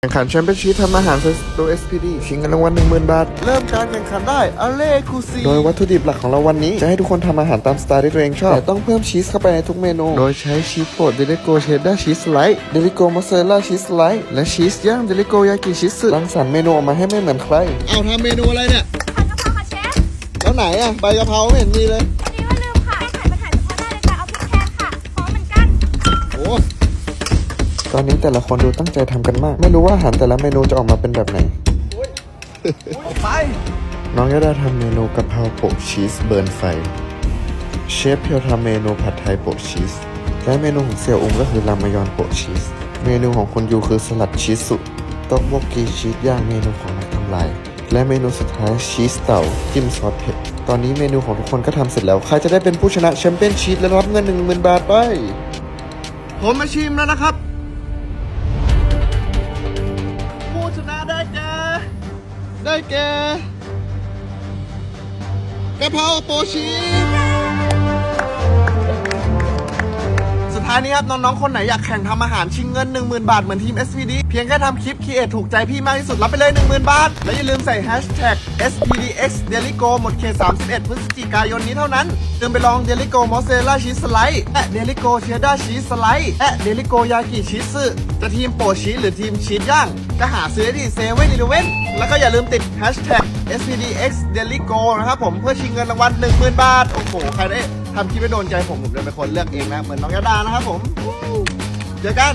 แข่งขันแชมเปี้ยนชิพทำอาหารโดย SPD ชิงเงินรางวัล10,000 บาท เริ่มการแข่งขันได้อเล่คูซีโดยวัตถุดิบหลักของเราวันนี้ จะให้ทุกคนทำอาหารตามสไตล์ที่ตัวเองชอบ แต่ต้องเพิ่มชีสเข้าไปในทุกเมนู โดยใช้ชีสโปรดเดลิโกเชดดาร์ชีสไลท์เดลิโกมอสซาเรลล่าชีสไลท์และชีสย่างเดลิโกยากิชีสรังสรรค์เมนูออกมาให้ไม่เหมือนใคร เอาทำเมนูอะไรเนี่ยผัดกะเพราค่ะเชฟแล้วไหนอะใบกะเพราไม่เห็นมีเลย ตอนนี้แต่ละคนดูตั้งใจทำกันมาก ไม่รู้ว่าอาหารแต่ละเมนูจะออกมาเป็นแบบไหน ไป น้องยาดาทำเมนูกะเพราโปะชีสเบิร์นไฟ เชฟเพียวทำเมนูผัดไทยโปะชีส และเมนูของเสี่ยวอุงก็คือรามายอนโปะชีส เมนูของคุณยูคือสลัดชีสสุต๊อกโบกีชีสย่างเมนูของนักทำลาย และเมนูสุดท้ายชีสเต่าจิ้มซอสเผ็ด ตอนนี้เมนูของทุกคนก็ทำเสร็จแล้ว ใครจะได้เป็นผู้ชนะแชมเปี้ยนชีสและรับเงิน1 0,000 บาทไป ผมมาชิมแล้วนะครับ ได้แก่กะเพราโปชีสุดท้ายนี้ครับน้องๆ คนไหนอยากแข่งทำอาหารชิงเงิน 10,000 บาท เหมือนทีม SPD เพียงแค่ทำคลิปคีเอทถูกใจพี่มากที่สุด รับไปเลย 10,000 บาท และอย่าลืมใส่ hashtag SPDX Delico หมดเขต31 พฤศจิกายนนี้เท่านั้นลืมไปลอง Delico Mozzarella Cheese Slice และ Delico Cheddar Cheese Slice และ Delico Yaki Cheese จะทีมโปรชีสหรือทีมชีสย่าง ก็หาซื้อได้ที่เซเว่นอีเลเว่นแล้วก็อย่าลืมติด hashtag SPDX Delico นะครับผมเพื่อชิงเงินรางวัล10,000 บาท โอ้โห ใครได้ทำคลิปไม่โดนใจผม ผมจะเป็นคนเลือกเองนะ เหมือนน้องยาดานะครับผม เจอกัน